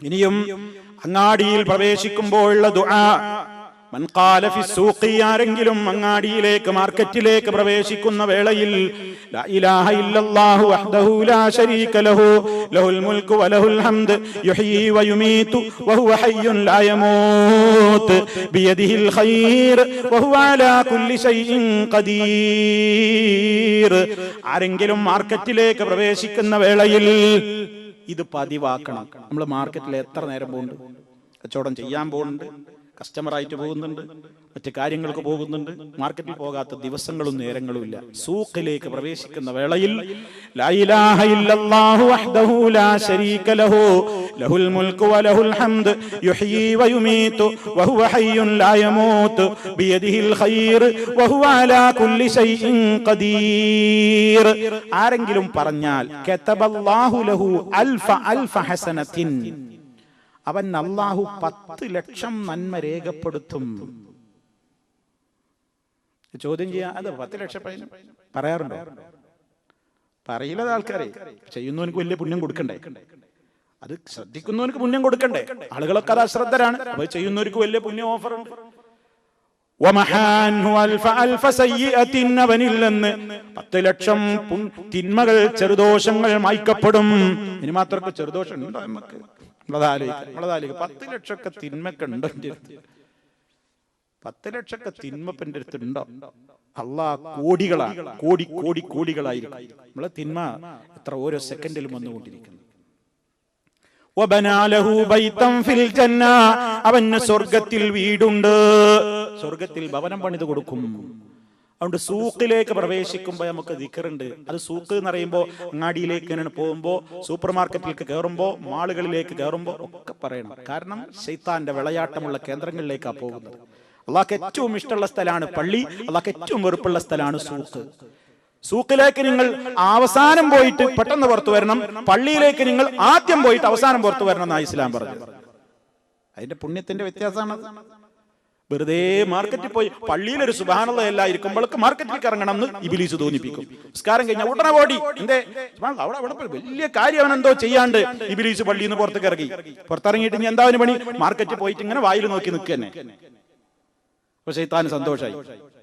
ഇനിയും അങ്ങാടിയിൽ പ്രവേശിക്കുമ്പോഴുള്ള ദുആ ആരെങ്കിലും അങ്ങാടിയിലേക്ക് മാർക്കറ്റിലേക്ക് പ്രവേശിക്കുന്ന വേളയിൽ ആരെങ്കിലും മാർക്കറ്റിലേക്ക് പ്രവേശിക്കുന്ന വേളയിൽ ഇത് പതിവാക്കണം. നമ്മൾ മാർക്കറ്റിൽ എത്ര നേരം പോകുന്നുണ്ട്? കച്ചവടം ചെയ്യാൻ പോകുന്നുണ്ട്. കസ്റ്റമറായിട്ട് പോകുന്നുണ്ട് മറ്റു കാര്യങ്ങൾക്ക് പോകുന്നുണ്ട് മാർക്കറ്റിൽ പോകാത്ത ദിവസങ്ങളും നേരങ്ങളും ഇല്ല. സൂക്കിലേക്ക് പ്രവേശിക്കുന്ന വേളയിൽ ലഹുൽ മുൽക്കു വലഹുൽ ഹംദ് യുഹ്യി വയുമീതു വഹുവ ഹയ്യുൻ ലാ യമൂത്ത് ബിയദിഹിൽ ഖൈർ വഹുവ അലാ കുല്ലി ഷൈഇൻ ഖദീർ. ആരെങ്കിലും പറഞ്ഞാൽ കതബല്ലാഹു ലഹു അൽഫ അൽഫ ഹസനത്തിൻ. അവൻ അള്ളാഹു പത്ത് ലക്ഷം നന്മ രേഖപ്പെടുത്തും. ചോദ്യം ചെയ്യാ അത് പത്ത് ലക്ഷം പറയാറുണ്ടോ? പറയില്ലാതെ ആൾക്കാരെ. ചെയ്യുന്നവനക്ക് വലിയ പുണ്യം കൊടുക്കണ്ടേ? അത് ശ്രദ്ധിക്കുന്നവനക്ക് പുണ്യം കൊടുക്കണ്ടേ? ആളുകളൊക്കെ അത് അശ്രദ്ധരാണ്. അപ്പൊ ചെയ്യുന്നവർക്ക് വലിയ പുണ്യം ഓഫർ ഉണ്ട്. അവനിൽ പത്ത് ലക്ഷം തിന്മകൾ ചെറുദോഷങ്ങൾ മായ്ക്കപ്പെടും. ഇനി മാത്രമൊക്കെ ചെറുദോഷം ഉണ്ടോ നമുക്ക് നമ്മളതാലോചിക്കാം നമ്മളതാലോചിക്കാം. പത്ത് ലക്ഷമൊക്കെ തിന്മൊക്കെ ഉണ്ടോ എന്റെ അടുത്ത്? പത്ത് ലക്ഷമൊക്കെ തിന്മ അടുത്ത് ഉണ്ടോ? അള്ളാ കോടികളാണ് കോടി കോടി കോടികളായിരിക്കും. നമ്മളെ തിന്മ എത്ര ഓരോ സെക്കൻഡിലും വന്നുകൊണ്ടിരിക്കുന്നു. അവന് സ്വർഗത്തിൽ വീടുണ്ട്. സ്വർഗത്തിൽ ഭവനം പണിത് കൊടുക്കും. അതുകൊണ്ട് സൂക്കിലേക്ക് പ്രവേശിക്കുമ്പോൾ നമുക്ക് ദിക്കറുണ്ട് അത് സൂക്ക് എന്ന് പറയുമ്പോൾ അങ്ങാടിയിലേക്ക് പോകുമ്പോൾ സൂപ്പർ മാർക്കറ്റിലേക്ക് കയറുമ്പോൾ മാളുകളിലേക്ക് കയറുമ്പോൾ ഒക്കെ പറയണം. കാരണം ശൈത്താന്റെ വിളയാട്ടമുള്ള കേന്ദ്രങ്ങളിലേക്കാണ് പോകുന്നത്. അള്ളാഹ്ക്ക് ഏറ്റവും ഇഷ്ടമുള്ള സ്ഥലമാണ് പള്ളി. അള്ളാഹ്ക്ക് ഏറ്റവും വെറുപ്പുള്ള സ്ഥലമാണ് സൂക്ക്. സൂക്കിലേക്ക് നിങ്ങൾ അവസാനം പോയിട്ട് പെട്ടെന്ന് പുറത്തു വരണം. പള്ളിയിലേക്ക് നിങ്ങൾ ആദ്യം പോയിട്ട് അവസാനം പുറത്തു വരണം എന്നാണ് ഇസ്ലാം പറഞ്ഞത്. അതിന്റെ പുണ്യത്തിന്റെ വ്യത്യാസമാണ്. വെറുതെ മാർക്കറ്റിൽ പോയി പള്ളിയിൽ ഒരു സുബാനുള്ള എല്ലാം ഇരിക്കുമ്പോഴൊക്കെ മാർക്കറ്റിലേക്ക് ഇറങ്ങണം എന്ന് ഇബിലീസ് തോന്നിപ്പിക്കും. നിസ്കാരം കഴിഞ്ഞാൽ ഉടനെ ഓടി. എന്തേ? അവിടെ അവിടെ വലിയ കാര്യം അവൻ എന്തോ ചെയ്യാണ്ട് ഇബിലീസ് പള്ളിയിൽ നിന്ന് പുറത്തേക്ക് ഇറങ്ങി. പുറത്തിറങ്ങിയിട്ട് ഇനി എന്താ പണി? മാർക്കറ്റിൽ പോയിട്ട് ഇങ്ങനെ വായിൽ നോക്കി നിൽക്കുക പക്ഷെ താൻ സന്തോഷമായി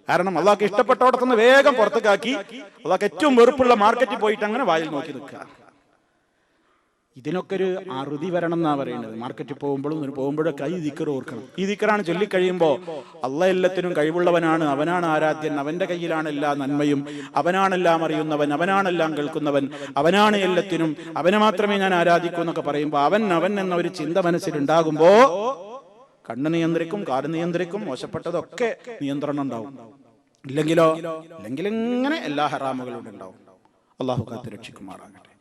കാരണം അള്ളാഹ്ക്ക് ഇഷ്ടപ്പെട്ടോടത്തുനിന്ന് വേഗം പുറത്തേക്കാക്കി അള്ളാഹ്ക്ക് ഏറ്റവും വെറുപ്പുള്ള മാർക്കറ്റിൽ പോയിട്ട് അങ്ങനെ വായിൽ നോക്കി നിൽക്കുക ഇതിനൊക്കെ ഒരു അറുതി വരണം എന്നാ പറയുന്നത്. മാർക്കറ്റിൽ പോകുമ്പോഴും പോകുമ്പോഴൊക്കെ ഈ ദിക്കർ ഓർക്കണം. ഈ ദിക്കറാണ് ചൊല്ലിക്കഴിയുമ്പോൾ അല്ല എല്ലാത്തിനും കഴിവുള്ളവനാണ്. അവനാണ് ആരാധ്യൻ. അവന്റെ കയ്യിലാണ് എല്ലാ നന്മയും. അവനാണെല്ലാം അറിയുന്നവൻ. അവനാണെല്ലാം കേൾക്കുന്നവൻ. അവനാണ് എല്ലാത്തിനും. അവനെ മാത്രമേ ഞാൻ ആരാധിക്കൂ എന്നൊക്കെ പറയുമ്പോൾ അവൻ അവൻ എന്ന ഒരു ചിന്ത മനസ്സിലുണ്ടാകുമ്പോ കണ്ണ് നിയന്ത്രിക്കും കാൽ നിയന്ത്രിക്കും മോശപ്പെട്ടതൊക്കെ നിയന്ത്രണം ഉണ്ടാവും. ഇല്ലെങ്കിലോ? ഇല്ലെങ്കിൽ ഇങ്ങനെ എല്ലാ ഹറാമുകളും ഉണ്ടാവും. അള്ളാഹു കാത്തു രക്ഷിക്കുമാറാകട്ടെ.